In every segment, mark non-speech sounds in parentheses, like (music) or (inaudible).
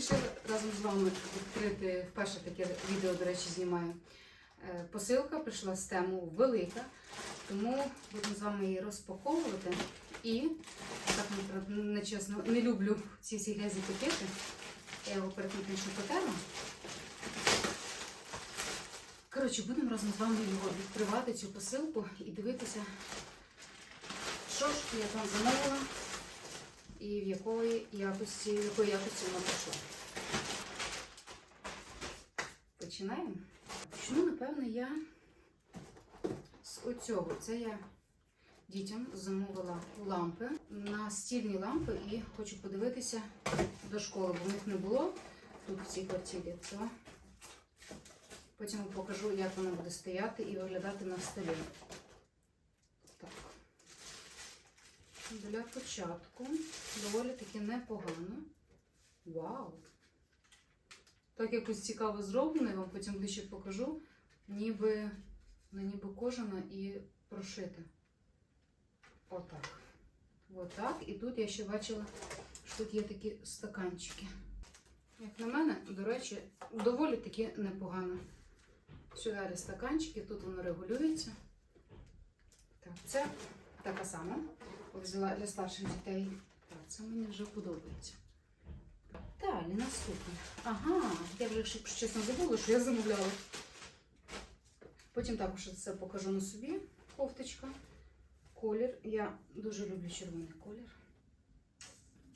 вирішила разом з вами відкрити вперше таке відео, до речі, знімаю. Е, Посилка прийшла з тему велика, тому будемо з вами її розпаковувати. І так наприклад, нечесно, не люблю ці всі грязні пакети. Я його тим, звісно, потерла. Коротше, будемо разом з вами його відкривати, цю посилку і дивитися, що ж я там замовила і в якої якості, в якої якості воно прийшло. Починаємо. Почну, напевно, я з оцього. Це я дітям замовила лампи на стільні лампи і хочу подивитися до школи, бо в них не було тут в цій квартирі. То потім покажу, як воно буде стояти і виглядати на столі. Так. Для початку доволі таки непогано. Вау! Так якось цікаво зроблено, я вам потім ближче покажу. Ніби, ну, ніби кожана і прошита. Отак. Отак. І тут я ще бачила, що тут є такі стаканчики. Як на мене, до речі, доволі таки непогано. Сюди стаканчики, тут воно регулюється. Так, це така сама. Взяла для старших дітей. Так, це мені вже подобається. Далі, наступне. Ага, я вже, якщо чесно, забула, що я замовляла. Потім також це покажу на собі. Кофточка. Колір. Я дуже люблю червоний колір.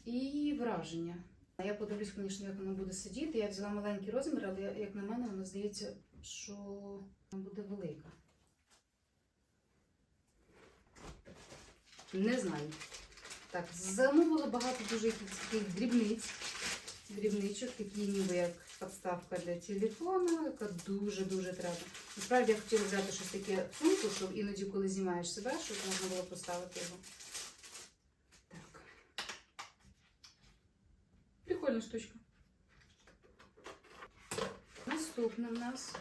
І враження. Я подивлюсь, звісно, як воно буде сидіти. Я взяла маленький розмір, але як на мене, воно здається, що вона буде велика. Не знаю. Так, замовила багато дуже таких дрібниць. Дрібничок, такі ніби як підставка для телефону, яка дуже-дуже треба. Насправді я хотіла взяти щось таке сумку, щоб іноді, коли знімаєш себе, щоб можна було поставити його. Так. Прикольна штучка. Наступне в нас.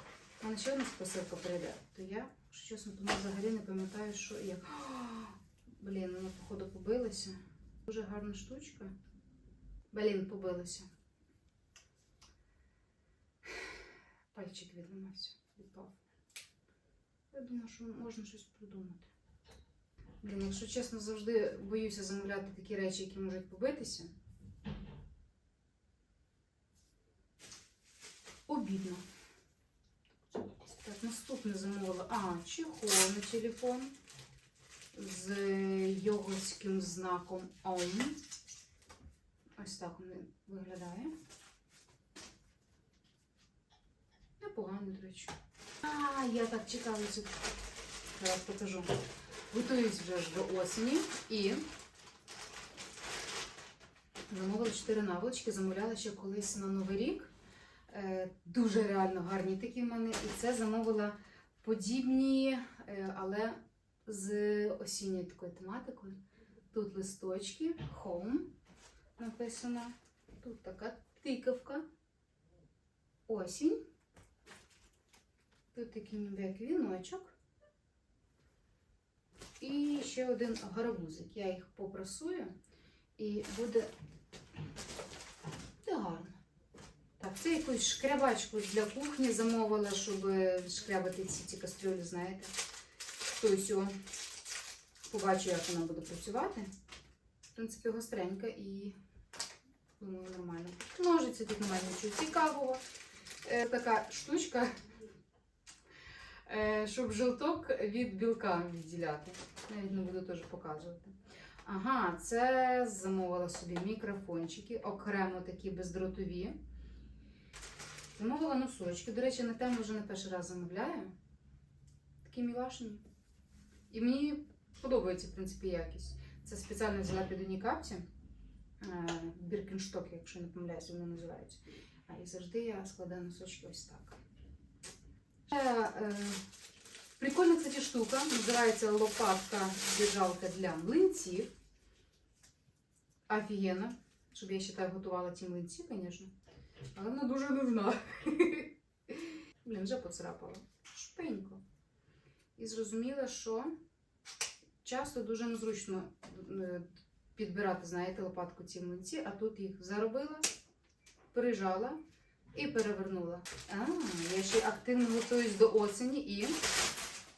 А на ще у нас посилка прийде, то я, якщо чесно, тому взагалі не пам'ятаю, що як. Блін, вона, походу, побилася. Дуже гарна штучка. Блін, побилася. Пальчик відламався, відпав. Я думаю, що можна щось придумати. Блін, якщо чесно, завжди боюся замовляти такі речі, які можуть побитися. Обідно. Так, наступне замовила. А, чехол на телефон з йогурським знаком OM. Ось так він виглядає. Непогано, до речі. А, я так чекала цю. Зараз покажу. Готуюсь вже ж до осені і замовила 4 наволочки, замовляла ще колись на Новий рік. Е, Дуже реально гарні такі в мене. І це замовила подібні, е, але з осінньою такою тематикою. Тут листочки, home написано. Тут така тикавка, осінь. Тут такий ніби як віночок. І ще один гарбузик. Я їх попрасую і буде, буде гарно. Так, це якусь шкрябачку для кухні замовила, щоб шкрябати ці ці кастрюлі, знаєте. Його побачу, як вона буде працювати. В принципі, гостренька і думаю, нормально. Ножиці тут немає нічого цікавого. Е, така штучка, е, щоб жовток від білка відділяти. Навіть не буду теж показувати. Ага, це замовила собі мікрофончики, окремо такі бездротові. Замовила носочки. До речі, на тему вже не перший раз замовляю. Такі мілашні. І мені подобається, в принципі, якість. Це спеціально взяла під унікапці. Біркеншток, якщо не помиляюся, вони називаються. А і завжди я складаю носочки ось так. Е, прикольна, кстати, штука. Називається лопатка держалка для млинців. Офігенно. Щоб я ще так готувала ті млинці, звісно. Але вона дуже нужна. (laughs) Блін, вже поцарапала. Шпенько. І зрозуміла, що часто дуже незручно е, підбирати, знаєте, лопатку ці млинці, а тут їх заробила прижала і перевернула. А, я ще активно готуюсь до осені і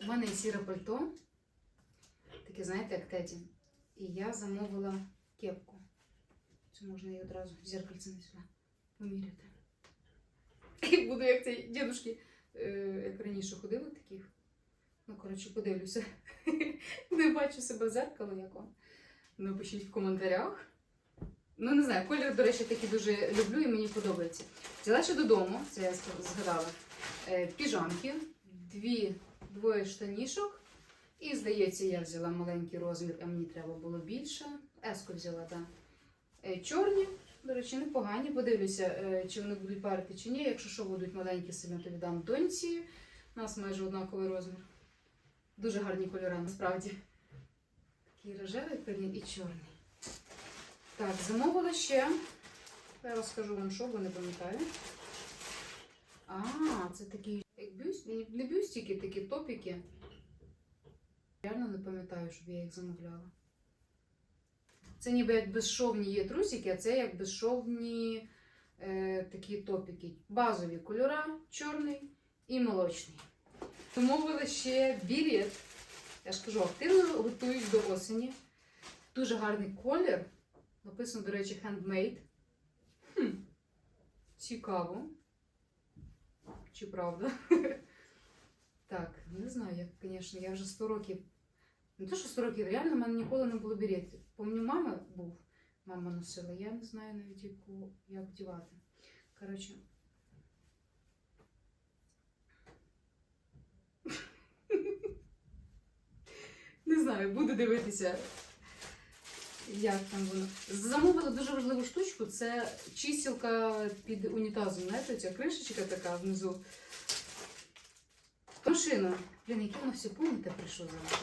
у мене сіре пальто. Таке, знаєте, як теді. І я замовила кепку. Це можна її одразу в зеркальце не сюди поміряти. (laughs) І буду як ці дідушки, е, як раніше ходили таких. Ну, коротше, подивлюся. (laughs) Не бачу себе в зеркало, як. Напишіть в коментарях. Ну, не знаю, колір, до речі, такий дуже люблю і мені подобається. Взяла ще додому, це я згадала, е, піжамки, дві, двоє штанішок. І, здається, я взяла маленький розмір, а мені треба було більше. Еску взяла, так. Е, Чорні, до речі, непогані. Подивлюся, е, чи вони будуть парити чи ні. Якщо що будуть маленькі сильно, то віддам доньці. У нас майже однаковий розмір. Дуже гарні кольори, насправді. Такий рожевий прийняв і чорний. Так, замовила ще. Я розкажу вам, що, бо не пам'ятаю. А, це такі бюст, не бюстики, такі топіки. Реально не пам'ятаю, щоб я їх замовляла. Це ніби як безшовні є трусики, а це як безшовні е, такі топіки. Базові кольора, чорний і молочний. Замовила ще білет. Я ж кажу, активно готуюсь до осені. Дуже гарний колір. Написано, до речі, handmade. Хм. Цікаво. Чи правда? (laughs) Так, не знаю, як, звісно, я вже 100 років. Не то, що 100 років, реально в мене ніколи не було беретів. Помню, мама був, мама носила, я не знаю навіть яку, як вдівати. Коротше. Не знаю, буду дивитися, як там воно. Замовила дуже важливу штучку. Це чистілка під унітазом. Знаєте, ця кришечка така внизу. Машина. Блін, яке воно все помните прийшло зараз.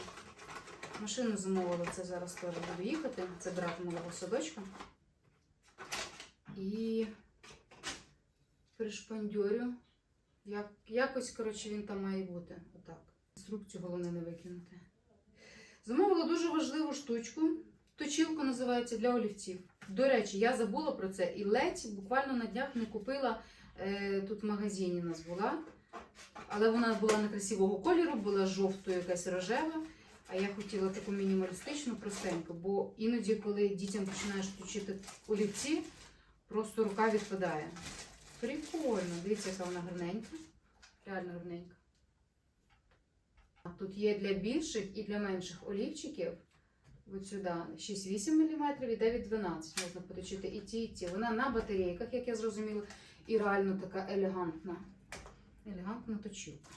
Машину замовила, це зараз теж буду їхати. Це брат малого садочка. І пришпандьорю. Як, якось, коротше, він там має бути. Отак. Інструкцію головне не викинути. Замовила дуже важливу штучку. Точілка називається для олівців. До речі, я забула про це і ледь буквально на днях не купила. Е, тут в магазині нас була. Але вона була некрасивого кольору, була жовтою, якась рожева. А я хотіла таку мінімалістичну, простеньку, бо іноді, коли дітям починаєш включити олівці, просто рука відпадає. Прикольно, дивіться, яка вона гарненька. Реально гарненька. Тут є для більших і для менших олівчиків. От сюди 6-8 мм і 9-12 можна поточити і ті, і ті. Вона на батарейках, як я зрозуміла, і реально така елегантна. Елегантна точилка.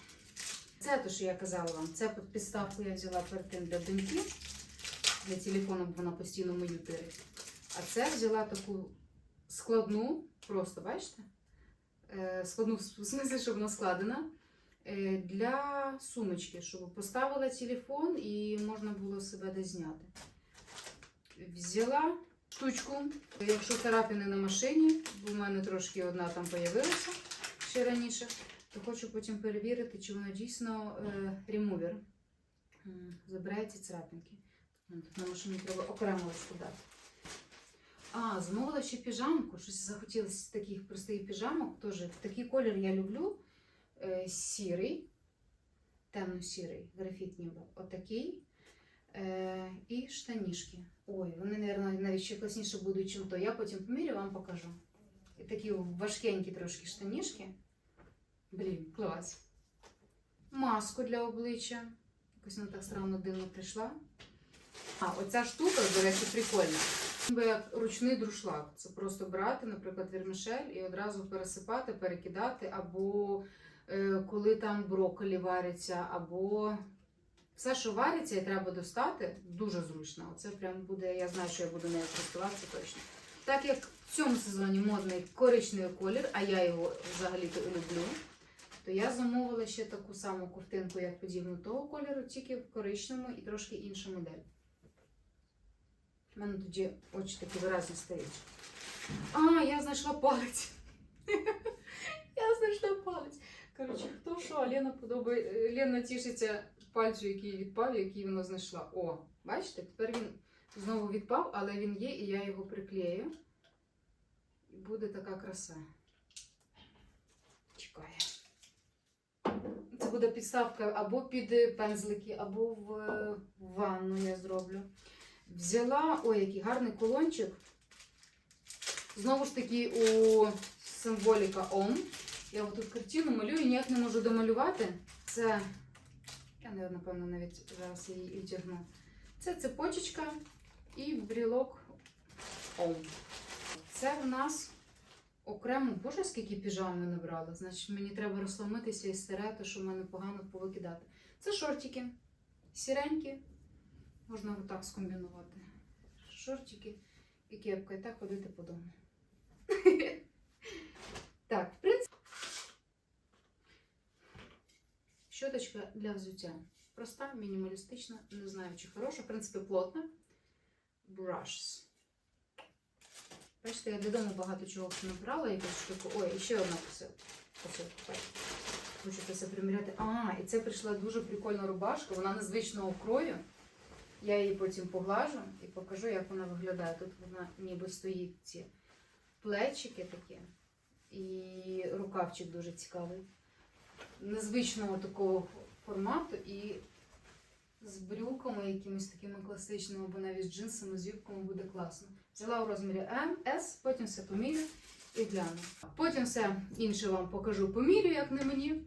Це те, що я казала вам. Це підставку я взяла перед тим для доньки. Для телефону, бо вона постійно мою тирить. А це взяла таку складну, просто бачите? Е, Складну в смислі, щоб вона складена. Е, Для сумочки, щоб поставила телефон і можна було себе десь зняти. Взяла штучку, якщо царапини на машині, бо в мене трошки одна там появилася ще раніше, то хочу потім перевірити, чи воно дійсно е, ремувер. Забирає ці царапинки. На машині треба окремо розкладати. А, замовила ще піжамку. Щось захотілося таких простих піжамок. Теж такий колір я люблю. Е, сірий, темно-сірий, графіт ніби. Отакий. Е, і штанішки. Ой, вони, мабуть, навіть ще класніше будуть, чим то. Я потім помірю, вам покажу. І такі важкенькі трошки штанішки. Блін, клас. Маску для обличчя. Якось вона так странно дивно прийшла. А, оця штука, до речі, прикольна. Ніби як ручний друшлаг. Це просто брати, наприклад, вермішель і одразу пересипати, перекидати, або коли там брокколі вариться, або все, що вариться і треба достати, дуже зручно. Оце прям буде, я знаю, що я буду нею користуватися точно. Так як в цьому сезоні модний коричневий колір, а я його взагалі-то люблю, то я замовила ще таку саму куртинку, як подібну того кольору, тільки в коричневому і трошки інша модель. У мене тоді очі такі виразні стають. А, я знайшла палець. (laughs) Я знайшла палець. Коротше, хто що, Лена подобає. Лена тішиться пальцю, який відпав, який вона знайшла. О, бачите, тепер він знову відпав, але він є, і я його приклею. І буде така краса. Чекає. Це буде підставка або під пензлики, або в, в ванну я зроблю. Взяла, ой, який гарний колончик. Знову ж таки, у символіка Ом. Я отут картину малюю, ніяк не можу домалювати. Це, я напевно навіть зараз її відтягну. Це цепочечка і брілок Ом. Це в нас окремо, боже, скільки піжам ми набрали. Значить, мені треба розслабитися і стерети, що в мене погано повикидати. Це шортики, сіренькі. Можна отак скомбінувати. Шортики і кепка, і так ходити по дому. (laughs) Так, в принципі. Щоточка для взуття. Проста, мінімалістична, не знаю, чи хороша, в принципі, плотна. Brushes. Бачите, я додому багато чого набрала, якусь штуку. Ой, і ще одна посилка. Хочу це все приміряти. А, і це прийшла дуже прикольна рубашка, вона незвичного крою. Я її потім поглажу і покажу, як вона виглядає. Тут вона ніби стоїть ці плечики такі. І рукавчик дуже цікавий. Незвичного такого формату і з брюками якимись такими класичними, або навіть з джинсами, з юбками буде класно. Взяла у розмірі М, С, потім все помірю і гляну. Потім все інше вам покажу, помірю, як на мені.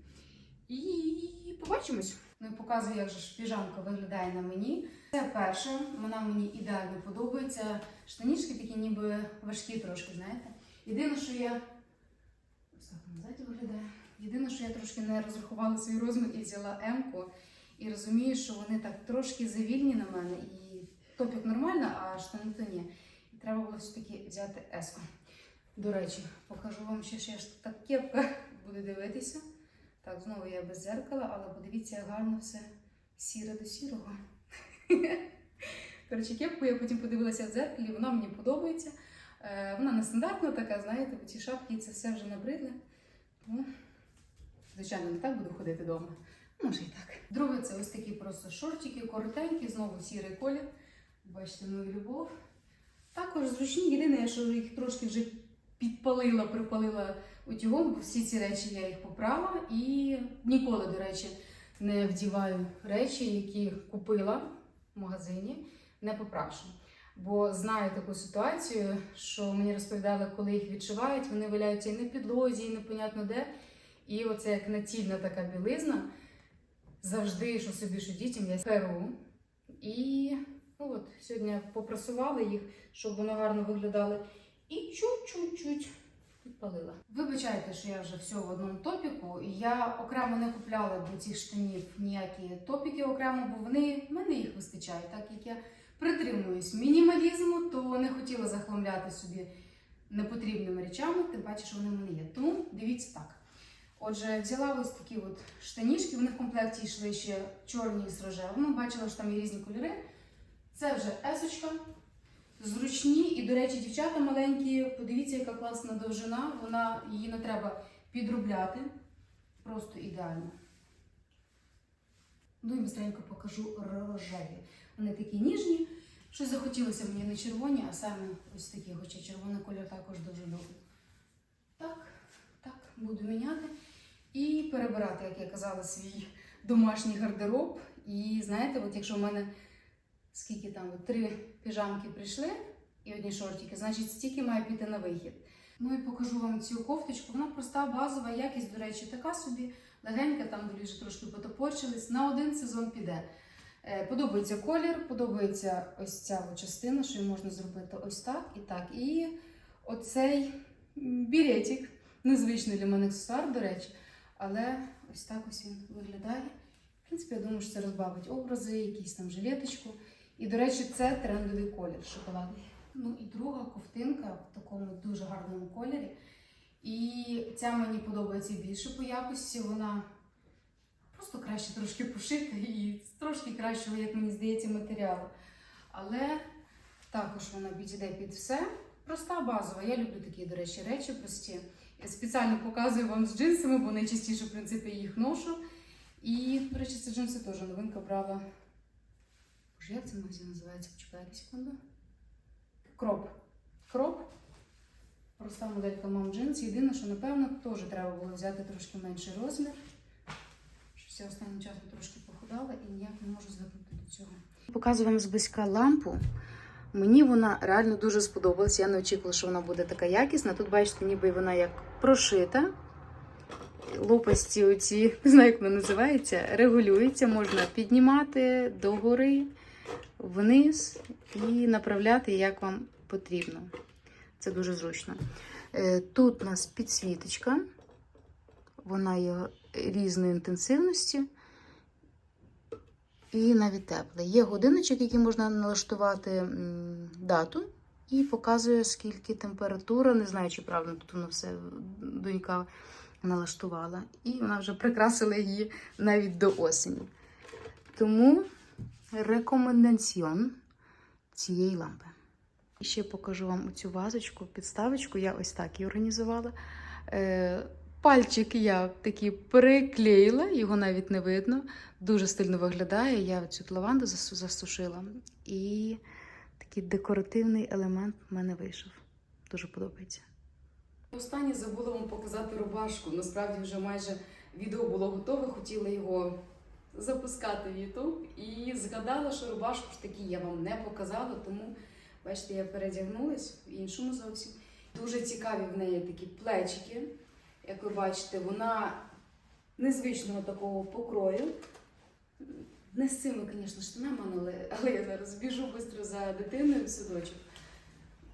І побачимось. Ну і показую, як же ж піжамка виглядає на мені. Це перше, вона мені ідеально подобається. Штанішки такі ніби важкі трошки, знаєте. Єдине, що я. Ось так назад виглядає. Єдине, що я трошки не розрахувала свій розмір і взяла М-ку. І розумію, що вони так трошки завільні на мене. І топік нормально, а штани то ні. І треба було все-таки взяти С-ку. До речі, покажу вам ще, що я ж так кепка (laughs) буду дивитися. Так, знову я без зеркала, але подивіться, як гарно все сіре до сірого. (laughs) Коротше, кепку я потім подивилася в дзеркалі, вона мені подобається. Е, Вона не стандартна така, знаєте, бо ці шапки це все вже набридле. Тому, звичайно, не так буду ходити вдома. Може і так. Друге, це ось такі просто шортики, коротенькі, знову сірий колір. Бачите, мою любов. Також зручні, єдине, що їх трошки вже підпалила, припалила утюгом, бо всі ці речі я їх попрала і ніколи, до речі, не вдіваю речі, які купила в магазині, не поправши. Бо знаю таку ситуацію, що мені розповідали, коли їх відшивають, вони валяються і на підлозі, і непонятно де. І оце як натільна така білизна. Завжди, що собі, що дітям, я перу. І ну от, сьогодні попрасувала їх, щоб воно гарно виглядало. І чуть-чуть підпалила. Вибачайте, що я вже все в одному топіку. Я окремо не купляла до цих штанів ніякі топіки окремо, бо вони в мене їх вистачає, так як я притримуюсь мінімалізму, то не хотіла захламляти собі непотрібними речами, тим паче, що вони в мене є. Тому дивіться так. Отже, взяла ось такі от штанішки, вони в комплекті йшли ще чорні з рожевими. Бачила, що там є різні кольори. Це вже есочка. Зручні і, до речі, дівчата маленькі, подивіться, яка класна довжина. Вона її не треба підробляти. Просто ідеально. Ну і быстренько покажу рожеві. Вони такі ніжні. Щось захотілося мені не червоні, а саме ось такі, хоча червоний колір також дуже люблю. Так, так, буду міняти. І перебирати, як я казала, свій домашній гардероб. І знаєте, от якщо в мене скільки там три піжамки прийшли і одні шортики, значить стільки має піти на вихід. Ну і покажу вам цю кофточку. Вона проста, базова, якість, до речі, така собі, легенька, там вже трошки потопорчились. На один сезон піде. Е, Подобається колір, подобається ось ця частина, що її можна зробити ось так і так. І оцей м, біретик, незвичний для мене аксесуар, до речі, але ось так ось він виглядає. В принципі, я думаю, що це розбавить образи, якісь там жилеточку. І, до речі, це трендовий колір шоколадний. Ну і друга ковтинка в такому дуже гарному кольорі. І ця мені подобається більше по якості. Вона просто краще трошки пошита і трошки кращого, як мені здається, матеріалу. Але також вона підійде під все. Проста базова. Я люблю такі, до речі, речі прості. Спеціально показую вам з джинсами, бо найчастіше, в принципі, їх ношу. І, до речі, це джинси теж новинка брала. Боже, як цей магазин називається? Почекайте секунду. Кроп. Кроп. проста моделька Mom Jeans. Єдине, що напевно теж треба було взяти трошки менший розмір. Щось я останнім часом трошки похудала і ніяк не можу звикнути до цього. Показую вам зблизька лампу. Мені вона реально дуже сподобалась. Я не очікувала, що вона буде така якісна. Тут, бачите, ніби вона як прошита. Лопасті оці, (laughs) не знаю, як вона називається, регулюється, можна піднімати догори, вниз і направляти, як вам потрібно. Це дуже зручно. Е, Тут у нас підсвіточка, вона є різної інтенсивності і навіть тепла. Є годиночок, який можна налаштувати дату, і показує, скільки температура. Не знаю, чи правильно тут воно все донька налаштувала. І вона вже прикрасила її навіть до осені. Тому рекомендаціон цієї лампи. І ще покажу вам цю вазочку, підставочку. Я ось так її організувала. Пальчик я такий приклеїла, його навіть не видно. Дуже стильно виглядає. Я цю лаванду засушила. І такий декоративний елемент в мене вийшов. Дуже подобається. Останнє забула вам показати рубашку. Насправді вже майже відео було готове, хотіла його запускати в YouTube. І згадала, що рубашку ж таки я вам не показала, тому бачите, я передягнулась в іншому зовсім. Дуже цікаві в неї такі плечики. Як ви бачите, вона незвичного такого покрою. Не з цими, звісно, штанами, але, але я зараз біжу швидко за дитиною в садочок.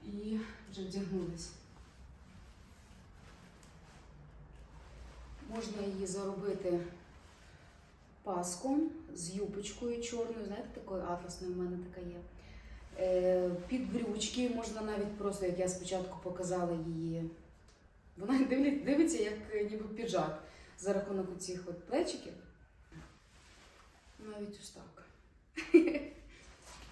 І вже вдягнулась. Можна її заробити паском з юбочкою чорною, знаєте, такою атласною в мене така є. Е, під брючки можна навіть просто, як я спочатку показала її. Вона дивиться, як ніби піджак за рахунок цих от плечиків. Навіть ось так.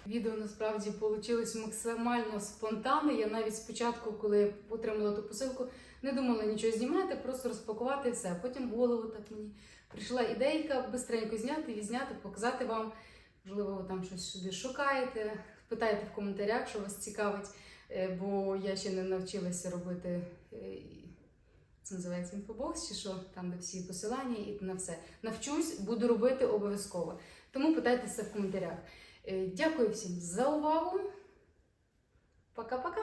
Відео насправді вийшло максимально спонтанне. Я навіть спочатку, коли отримала ту посилку, не думала нічого знімати, просто розпакувати і все. Потім в голову так мені прийшла ідейка бистренько зняти, відзняти, показати вам. Можливо, ви там щось собі шукаєте. Питайте в коментарях, що вас цікавить, е, бо я ще не навчилася робити. Це називається інфобокс, чи що там, де всі посилання і на все. Навчусь, буду робити обов'язково. Тому питайтеся в коментарях. Е, Дякую всім за увагу. Пока-пока.